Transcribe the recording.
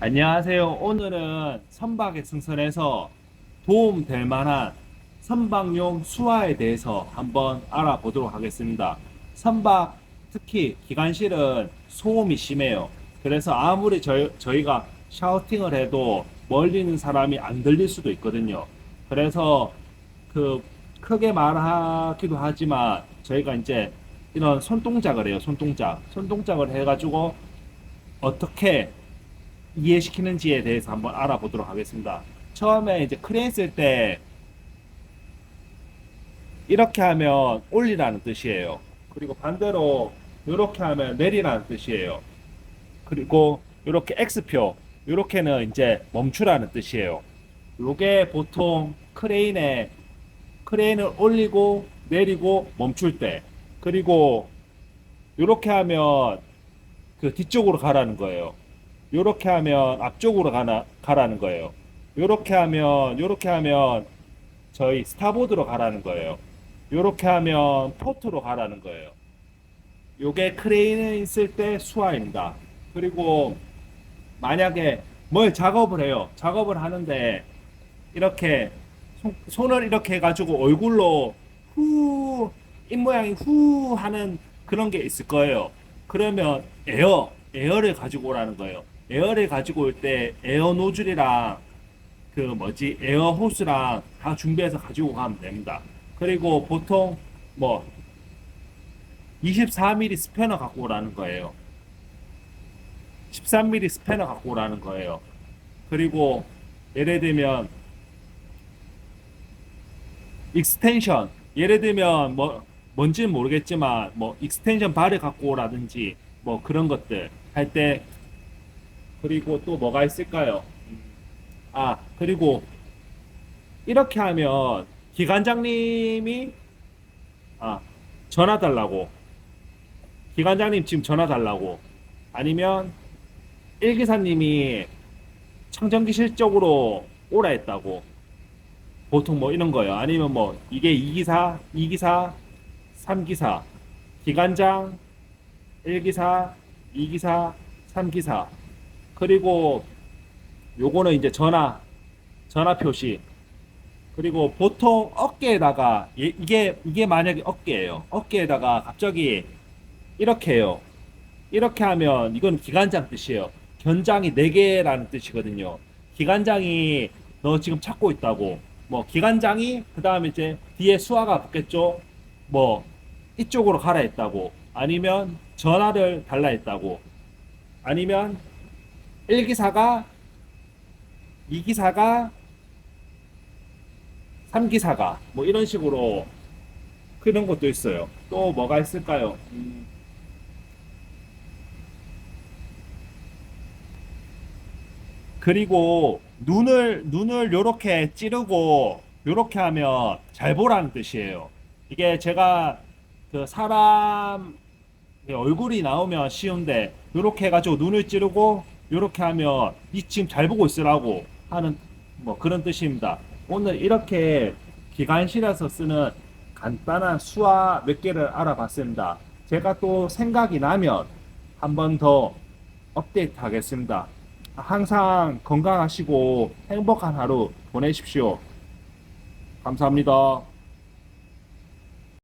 안녕하세요. 오늘은 선박의 승선에서 도움 될 만한 선박용 수화에 대해서 한번 알아보도록 하겠습니다. 선박 특히 기관실은 소음이 심해요. 그래서 아무리 저희, 저희가 샤우팅을 해도 멀리 있는 사람이 안 들릴 수도 있거든요. 그래서 그 크게 말하기도 하지만 저희가 이제 이런 손동작을 해요. 손동작. 손동작을 해가지고 어떻게 이해시키는지에 대해서 한번 알아보도록 하겠습니다. 처음에 이제 크레인 쓸 때 이렇게 하면 올리라는 뜻이에요. 그리고 반대로 이렇게 하면 내리라는 뜻이에요. 그리고 이렇게 X표 이렇게는 이제 멈추라는 뜻이에요. 요게 보통 크레인에 크레인을 올리고 내리고 멈출 때 그리고 이렇게 하면 그 뒤쪽으로 가라는 거예요. 요렇게 하면 앞쪽으로 가나, 가라는 거예요. 요렇게 하면, 요렇게 하면 저희 스타보드로 가라는 거예요. 요렇게 하면 포트로 가라는 거예요. 요게 크레인에 있을 때 수화입니다. 그리고 만약에 뭘 작업을 해요. 작업을 하는데 이렇게 손, 손을 이렇게 해가지고 얼굴로 후, 입모양이 후 하는 그런 게 있을 거예요. 그러면 에어, 에어를 가지고 오라는 거예요. 에어를 가지고 올 때 에어 노즐이랑 그 뭐지 에어 호스랑 다 준비해서 가지고 가면 됩니다. 그리고 보통 뭐 24mm 스패너 갖고 오라는 거예요. 13mm 스패너 갖고 오라는 거예요. 그리고 예를 들면 익스텐션 예를 들면 뭐 뭔지는 모르겠지만 뭐 익스텐션 바를 갖고 오라든지 뭐 그런 것들 할 때 그리고 또 뭐가 있을까요? 아 그리고 이렇게 하면 기관장님이 아 전화 달라고 기관장님 지금 전화 달라고 아니면 일기사님이 청정기실 쪽으로 오라 했다고 보통 뭐 이런 거예요. 아니면 뭐 이게 2기사, 2기사, 3기사, 기관장, 1기사, 2기사, 3기사. 그리고 요거는 이제 전화, 전화 표시. 그리고 보통 어깨에다가 예- 이게 이게 만약에 어깨예요. 어깨에다가 갑자기 이렇게 해요. 이렇게 하면 이건 기관장 뜻이에요. 견장이 4개라는 뜻이거든요. 기관장이 너 지금 찾고 있다고. 뭐 기관장이 그 다음에 이제 뒤에 수화가 붙겠죠. 뭐 이쪽으로 가라 했다고. 아니면 전화를 달라 했다고. 아니면 1기사가 2기사가 3기사가 뭐 이런 식으로 그런 것도 있어요. 또 뭐가 있을까요? 음, 그리고 눈을 눈을 요렇게 찌르고 요렇게 하면 잘 보라는 뜻이에요. 이게 제가 그 사람 얼굴이 나오면 쉬운데 요렇게 해가지고 눈을 찌르고 요렇게 하면 이 지금 잘 보고 있으라고 하는 뭐 그런 뜻입니다. 오늘 이렇게 기관실에서 쓰는 간단한 수화 몇 개를 알아봤습니다. 제가 또 생각이 나면 한 번 더 업데이트 하겠습니다. 항상 건강하시고 행복한 하루 보내십시오. 감사합니다.